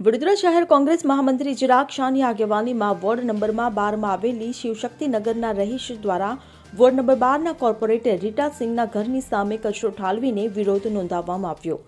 વડોદરા શહેર કોંગ્રેસ મહામંત્રી ચિરાગ શાહની આગેવાનીમાં વોર્ડ નંબરમાં બારમાં આવેલી શિવશક્તિનગરના રહીશ દ્વારા વોર્ડ નંબર બારના કોર્પોરેટર રીટા સિંહના ઘરની સામે કચરો ઠાલવીને વિરોધ નોંધાવવામાં આવ્યો.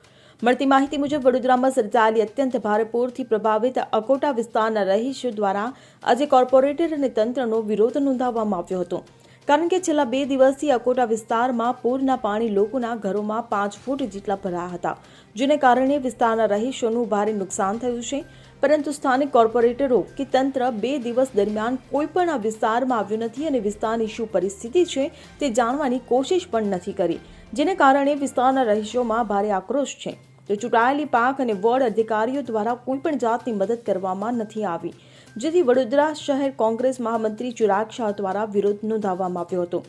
મળતી માહિતી મુજબ વડોદરામાં સર્જાયેલી અત્યંત ભારે પૂરથી પ્રભાવિત અકોટા વિસ્તારના રહીશો દ્વારા આજે કોર્પોરેટર અને તંત્રનો વિરોધ નોંધાવવામાં આવ્યો હતો. કારણ કે છેલ્લા બે દિવસથી અકોટા વિસ્તારમાં પૂરના પાણી લોકોના ઘરોમાં પાંચ ફૂટ જેટલા ભરાયા હતા, જેને કારણે વિસ્તારના રહીશોનું ભારે નુકસાન થયું છે. પરંતુ સ્થાનિક કોર્પોરેટરો કે તંત્ર બે દિવસ દરમિયાન કોઈ પણ આ વિસ્તારમાં આવ્યું નથી અને વિસ્તારની શું પરિસ્થિતિ છે તે જાણવાની કોશિશ પણ નથી કરી, જેને કારણે વિસ્તારના રહીશોમાં ભારે આક્રોશ છે. તો ચૂંટાયેલી પાક અને વોર્ડ અધિકારીઓ દ્વારા કોઈ પણ જાતની મદદ કરવામાં નથી આવી. જેથી વડોદરા શહેર કોંગ્રેસ મહામંત્રી ચિરાગ શાહ દ્વારા વિરોધ નોંધાવવામાં આવ્યો હતો.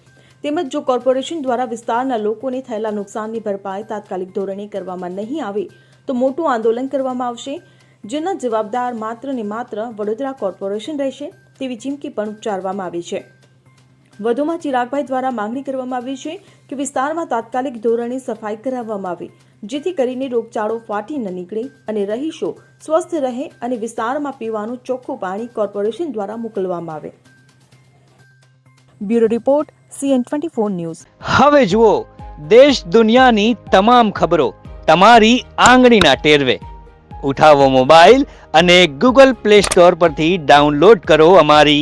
તેમજ જો કોર્પોરેશન દ્વારા વિસ્તારના લોકોને થયેલા નુકસાનની ભરપાઈ તાત્કાલિક ધોરણે કરવામાં નહીં આવે, તો મોટું આંદોલન કરવામાં આવશે, જેના જવાબદાર માત્ર ને માત્ર વડોદરા કોર્પોરેશન રહેશે તેવી ચીમકી પણ ઉચ્ચારવામાં આવી છે. વધુમાં ચિરાગભાઈ દ્વારા માંગણી કરવામાં આવી છે કે વિસ્તારમાં તાત્કાલિક ધોરણે સફાઈ કરાવવામાં આવે, જેથી કરીને રોગચાળો ફાટી ન નીકળે અને રહીશો સ્વસ્થ રહે અને વિસ્તારમાં પીવાનું ચોખ્ખું પાણી કોર્પોરેશન દ્વારા મોકલવામાં આવે. Bureau report, CN twenty four news. હવે જુઓ, દેશ દુનિયાની તમામ ખબરો તમારી આંગળીના ટેરવે. ઉઠાવો મોબાઈલ અને ગૂગલ પ્લે સ્ટોર પરથી ડાઉનલોડ કરો અમારી